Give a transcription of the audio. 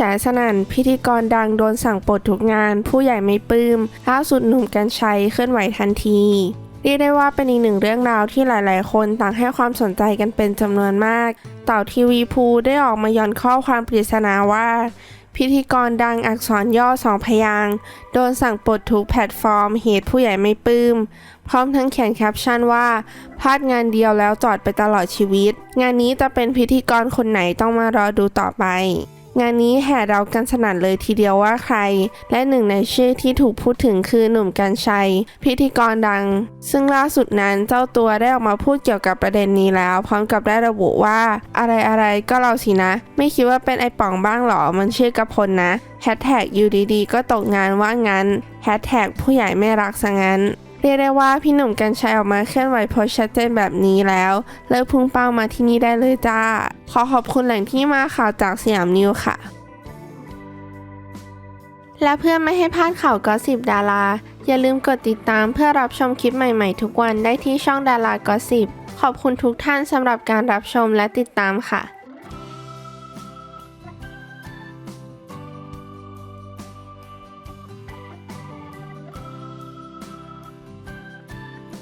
ฉสนั่น พิธีกรดังโดนสั่งปลดทุกงาน ผู้ใหญ่ไม่ปลื้มล่าสุดหนุ่มกัญชัยเคลื่อนไหวทันทีเรียกได้ว่าเป็นอีกหนึ่งเรื่องราวที่หลาย ๆ คนต่างให้ความสนใจกันเป็นจำนวนมาก เต่าทีวีภูได้ออกมาย้อนข้อความปริศนาว่า พิธีกรดังอักษรย่อสองพยางโดนสั่งปลดทุกแพลตฟอร์ม เหตุผู้ใหญ่ไม่ปลื้มพร้อมทั้งเขียนแคปชั่นว่าพลาดงานเดียวแล้วจอดไปตลอดชีวิต งานนี้จะเป็นพิธีกรคนไหนต้องมารอดูต่อไป งานนี้แห่เรากันสนั่นเลยทีเดียวว่าใคร และหนึ่งในชื่อที่ถูกพูดถึงคือหนุ่มกัญชัย พิธีกรดัง ซึ่งล่าสุดนั้นเจ้าตัวได้ออกมาพูดเกี่ยวกับประเด็นนี้แล้ว พร้อมกับได้ระบุว่า อะไรอะไรก็เราสินะ ไม่คิดว่าเป็นไอป่องบ้างหรอมันชื่อกระพลนะแฮชแท็กอยู่ดีๆก็ตกงานว่างั้นแฮชแท็กผู้ใหญ่ไม่รักซะงั้น เรียกได้ว่าพี่หนุ่มกัญชัยออกมาเคลื่อนไหวโพสชัดเจนแบบนี้แล้ว เลิกพุ่งเป้ามาที่นี่ได้เลยจ้า ขอขอบคุณแหล่งที่มาข่าวจากสยามนิวค่ะ และเพื่อไม่ให้พลาดข่าวก็สิบดารา อย่าลืมกดติดตามเพื่อรับชมคลิปใหม่ๆ ทุกวันได้ที่ช่องดารากอสิบขอบคุณทุกท่านสำหรับการรับชมและติดตามค่ะ